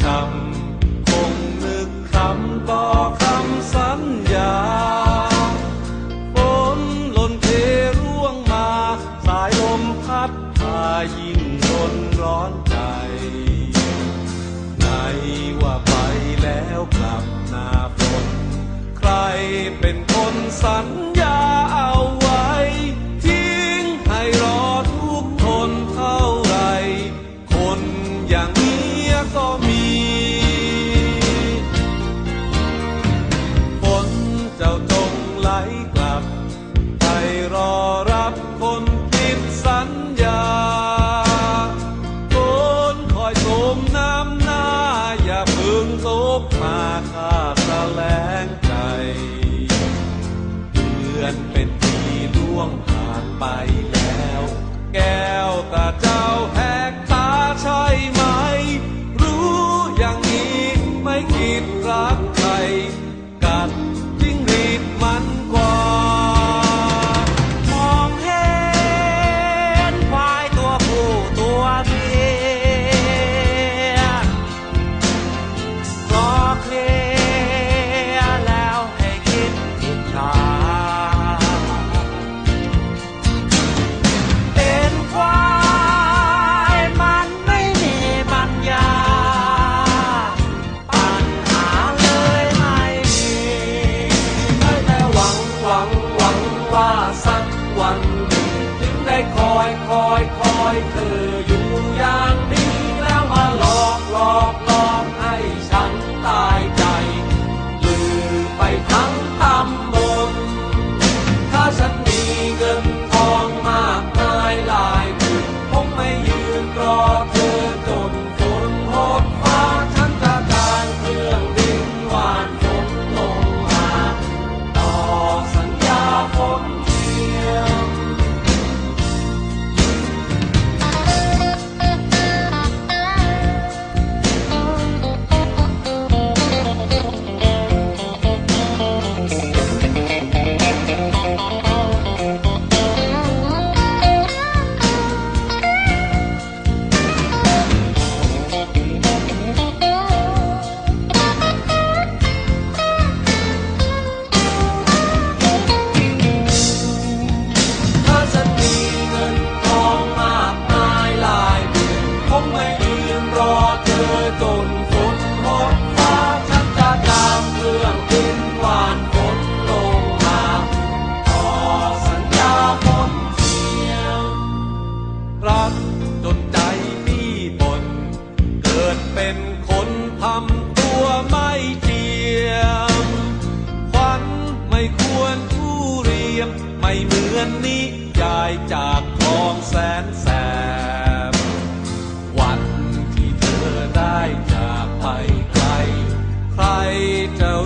ช้ำคงนึกคำต่อคำสัญญาฝนหล่นเทร่วงมา สายลมพัดพายิ่งรนร้อนใจ ในว่าไปแล้วกลับหน้าฝน ใครเป็นคนสัญญา โศกมาข้าสแลงใจ เดือนเป็นปีล่วงผ่านไปแล้ว แก รักจนใจพี่บน เกิดเป็นคนทำตัวไม่เทียมขวัญไม่ควรผู้เรียม ไม่เหมือนนิยายจากคลองแสนแสบ วันที่เธอได้จากไปใครใครจะ